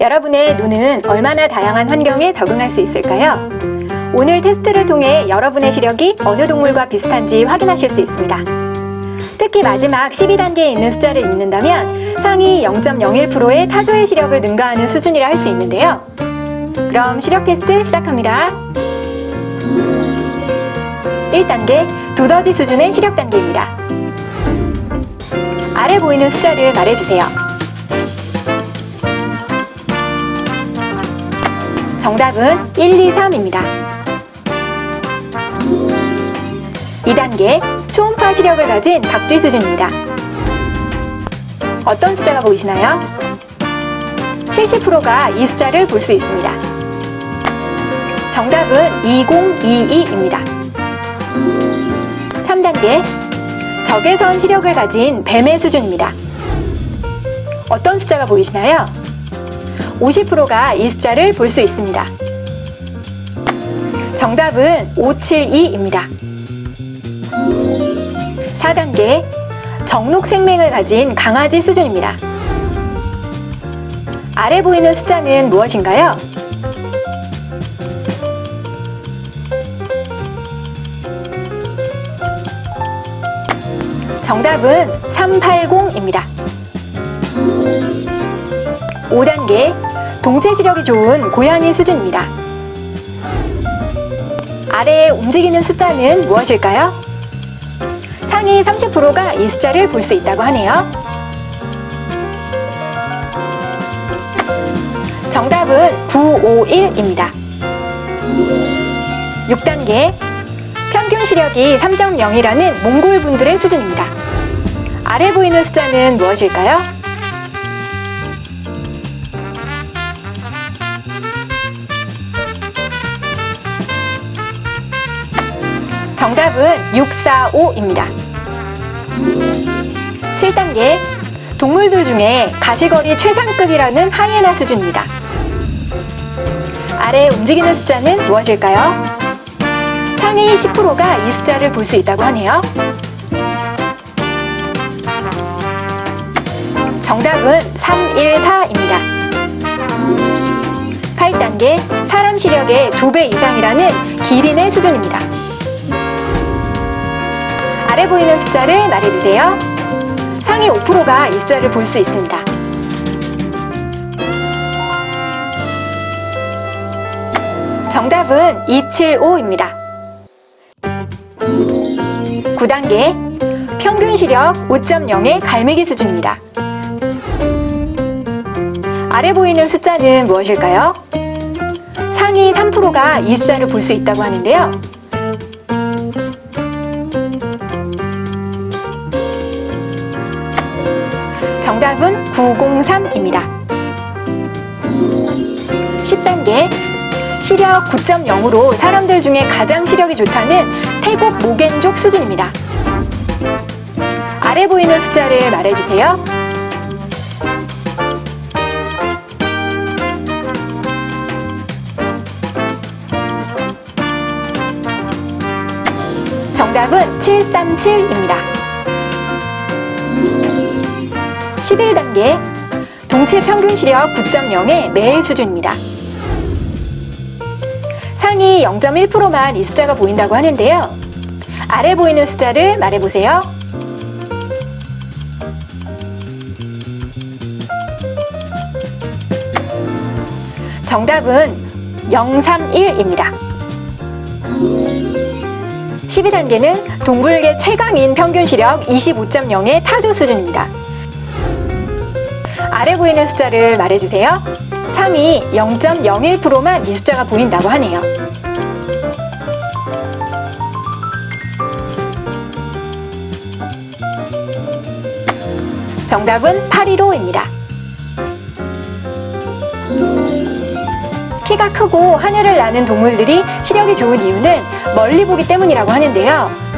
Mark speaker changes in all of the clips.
Speaker 1: 여러분의 눈은 얼마나 다양한 환경에 적응할 수 있을까요? 오늘 테스트를 통해 여러분의 시력이 어느 동물과 비슷한지 확인하실 수 있습니다. 특히 마지막 12단계에 있는 숫자를 읽는다면 상위 0.01%의 타조의 시력을 능가하는 수준이라 할 수 있는데요. 그럼 시력 테스트 시작합니다. 1단계 두더지 수준의 시력 단계입니다. 아래 보이는 숫자를 말해주세요. 정답은 1, 2, 3입니다. 2단계 초음파 시력을 가진 박쥐 수준입니다. 어떤 숫자가 보이시나요? 70%가 이 숫자를 볼 수 있습니다. 정답은 2022입니다. 3단계 적외선 시력을 가진 뱀의 수준입니다. 어떤 숫자가 보이시나요? 50%가 이 숫자를 볼 수 있습니다. 정답은 572입니다. 4단계 정록 생맹을 가진 강아지 수준입니다. 아래 보이는 숫자는 무엇인가요? 정답은 380입니다. 5단계 동체 시력이 좋은 고양이 수준입니다. 아래에 움직이는 숫자는 무엇일까요? 상위 30%가 이 숫자를 볼 수 있다고 하네요. 정답은 951입니다. 6단계 평균 시력이 3.0이라는 몽골 분들의 수준입니다. 아래 보이는 숫자는 무엇일까요? 정답은 645입니다. 7단계 동물들 중에 가시거리 최상급이라는 하이에나 수준입니다. 아래 움직이는 숫자는 무엇일까요? 상위 10%가 이 숫자를 볼 수 있다고 하네요. 정답은 314입니다. 8단계 사람 시력의 2배 이상이라는 기린의 수준입니다. 아래 보이는 숫자를 말해주세요. 상위 5%가 이 숫자를 볼 수 있습니다. 정답은 275입니다. 9단계 평균 시력 5.0의 갈매기 수준입니다. 아래 보이는 숫자는 무엇일까요? 상위 3%가 이 숫자를 볼 수 있다고 하는데요. 903입니다. 10단계 시력 9.0으로 사람들 중에 가장 시력이 좋다는 태국 모겐족 수준입니다. 아래 보이는 숫자를 말해주세요. 정답은 737입니다. 11단계 동체 평균 시력 9.0의 매일 수준입니다. 상위 0.1%만 이 숫자가 보인다고 하는데요. 아래 보이는 숫자를 말해보세요. 정답은 031입니다. 12단계는 동물계 최강인 평균 시력 25.0의 타조 수준입니다. 아래 보이는 숫자를 말해주세요. 상위 0.01%만 이 숫자가 보인다고 하네요. 정답은 815입니다. 키가 크고 하늘을 나는 동물들이 시력이 좋은 이유는 멀리 보기 때문이라고 하는데요.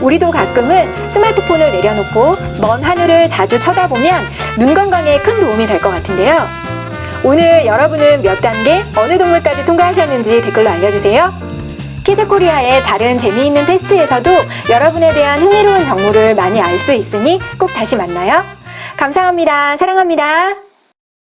Speaker 1: 우리도 가끔은 스마트폰을 내려놓고 먼 하늘을 자주 쳐다보면 눈 건강에 큰 도움이 될 것 같은데요. 오늘 여러분은 몇 단계, 어느 동물까지 통과하셨는지 댓글로 알려주세요. 키즈코리아의 다른 재미있는 테스트에서도 여러분에 대한 흥미로운 정보를 많이 알 수 있으니 꼭 다시 만나요. 감사합니다. 사랑합니다.